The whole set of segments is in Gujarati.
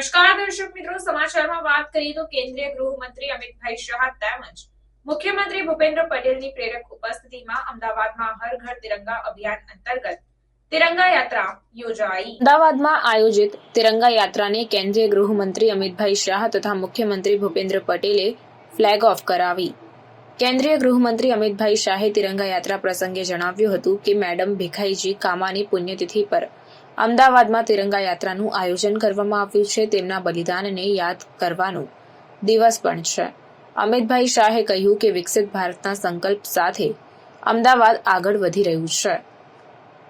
નમસ્કાર દર્શક મિત્રો, સમાચારમાં વાત કરીએ તો કેન્દ્રીય ગૃહમંત્રી અમિતભાઈ શાહ તેમજ મુખ્યમંત્રી ભૂપેન્દ્ર પટેલની પ્રેરક ઉપસ્થિતિમાં અમદાવાદમાં હર ઘર તિરંગા અભિયાન અંતર્ગત અમદાવાદમાં આયોજિત તિરંગા યાત્રાને કેન્દ્રીય ગૃહમંત્રી અમિતભાઈ શાહ તથા મુખ્યમંત્રી ભૂપેન્દ્ર પટેલે ફ્લેગ ઓફ કરાવી. કેન્દ્રીય ગૃહમંત્રી અમિતભાઈ શાહે તિરંગા યાત્રા પ્રસંગે જણાવ્યું હતું કે, મેડમ ભીખાઈજી કામાની પુણ્યતિથિ પર અમદાવાદમાં તિરંગા યાત્રાનું આયોજન કરવામાં આવ્યું છે. તેમના બલિદાનને યાદ કરવાનો દિવસ પણ છે. અમિતભાઈ શાહે કહ્યું કે વિકસિત ભારતના સંકલ્પ સાથે અમદાવાદ આગળ વધી રહ્યું છે.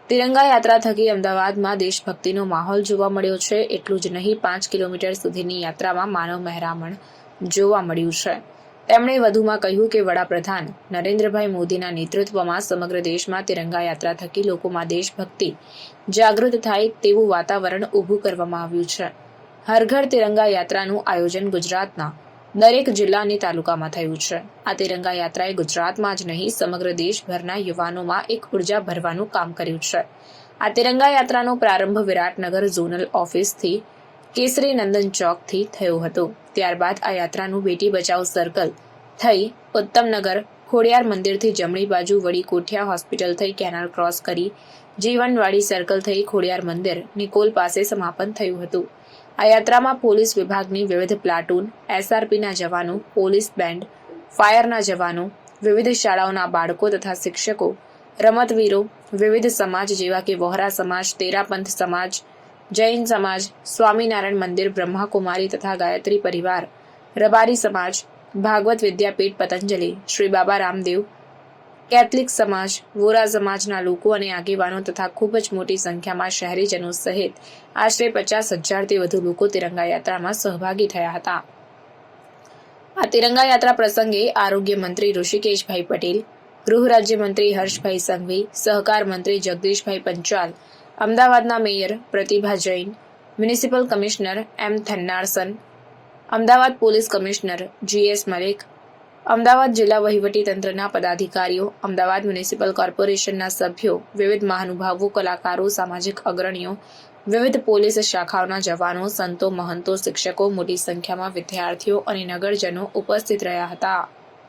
તિરંગા યાત્રા થકી અમદાવાદમાં દેશભક્તિનો માહોલ જોવા મળ્યો છે. એટલું જ નહીં, પાંચ કિલોમીટર સુધીની યાત્રામાં માનવ મહેરામણ જોવા મળ્યું છે. તેમણે વધુમાં કહ્યું કે વડાપ્રધાન નરેન્દ્રભાઈ મોદીના નેતૃત્વમાં સમગ્ર દેશમાં તિરંગા યાત્રા થકી લોકોમાં દેશભક્તિ જાગૃત થાય તેવું વાતાવરણ ઊભું કરવામાં આવ્યું છે. હર ઘર તિરંગા યાત્રાનું આયોજન ગુજરાતના દરેક જિલ્લા અને તાલુકામાં થયું છે. આ તિરંગા યાત્રાએ ગુજરાતમાં જ નહીં, સમગ્ર દેશભરના યુવાનોમાં એક ઊર્જા ભરવાનું કામ કર્યું છે. આ તિરંગા યાત્રાનો પ્રારંભ વિરાટનગર ઝોનલ ઓફિસથી કેસરી નંદન ચોકથી થયો હતો. ત્યારબાદ આ યાત્રાનું બેટી બચાવ સર્કલ થઈ ઉત્તમનગર ખોડિયાર મંદિરથી જમણી બાજુ વળી કોઠિયા હોસ્પિટલ થઈ કેનાલ ક્રોસ કરી જીવનવાડી સર્કલ થઈ ખોડિયાર મંદિર નિકોલ પાસે સમાપન થયું હતું. આ યાત્રામાં પોલીસ વિભાગની વિવિધ પ્લાટૂન, એસઆરપીના જવાનો, પોલીસ બેન્ડ, ફાયરના જવાનો, વિવિધ શાળાઓના બાળકો તથા શિક્ષકો, રમતવીરો, વિવિધ સમાજ જેવા કે વહોરા સમાજ, તેરાપંથ સમાજ જૈન સમાજ, સ્વામિનારાયણ મંદિર, બ્રહ્માકુમારી તથા ગાયત્રી પરિવાર, રબારી સમાજ, ભાગવત વિદ્યાપીઠ, પતંજલિ, શ્રી બાબા રામદેવ, કેથલિક સમાજ, વોરા સમાજના લોકો અને આગેવાનો તથા ખૂબ જ મોટી સંખ્યામાં શહેરીજનો સહિત આશરે પચાસ હજારથી વધુ લોકો તિરંગા યાત્રામાં સહભાગી થયા હતા. આ તિરંગા યાત્રા પ્રસંગે આરોગ્ય મંત્રી ઋષિકેશભાઈ પટેલ, ગૃહ રાજ્યમંત્રી હર્ષભાઈ સંઘવી, સહકાર મંત્રી જગદીશભાઈ પંચાલ અમદાવાદના mayor Pratibha Jain, municipal commissioner M Thennarasan, Ahmedabad police commissioner G S Malik, Ahmedabad જિલ્લા વહીવટી તંત્રના પદાધિકારીઓ, અમદાવાદ મ્યુનિસિપલ કોર્પોરેશનના સભ્યો, વિવિધ મહાનુભાવો, કલાકારો, સામાજિક અગ્રણીઓ, વિવિધ પોલીસ શાખાઓના જવાનો, સંતો, મહંતો, શિક્ષકો, મોટી સંખ્યામાં વિદ્યાર્થીઓ અને નગરજનો ઉપસ્થિત રહ્યા હતા.